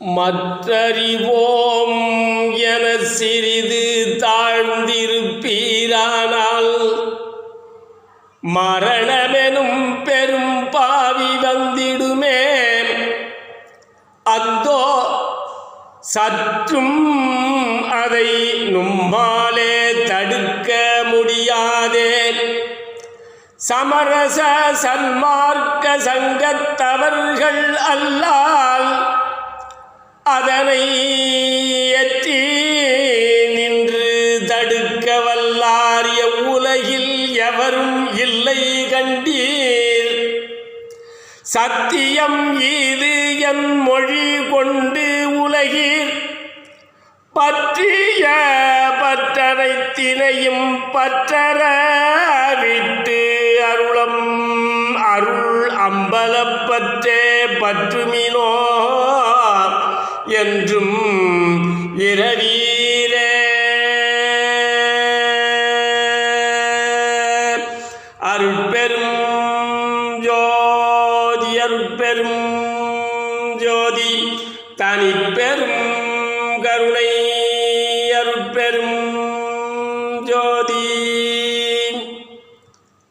மற்றறிவோம் என சிறிது தாழ்ந்திருப்பீரானால் மரணமெனும் பெரும் பாவி வந்திடுமே. அந்தோ சற்றும் அதை நும்மாலே தடுக்க முடியாதே. சமரச சன்மார்க்க சங்கத்தவர்கள் அல்லால் அதனை எற்றி நின்று தடுக்க வல்லார் எவ்வுலகில் எவரும் இல்லை கண்டீர். சத்தியம் இது என் மொழி கொண்டு உலகீர். பற்றிய பற்றனைத்தினையும் பற்றற விட்டு அருளம் அருள் அம்பலப்பற்றே பற்றுமினோ என்றும் இரவியிலே அருட்பெரும் ஜோதி அருட்பெரும் ஜோதி தனிப்பெரும் கருணை அருட்பெரும் ஜோதி.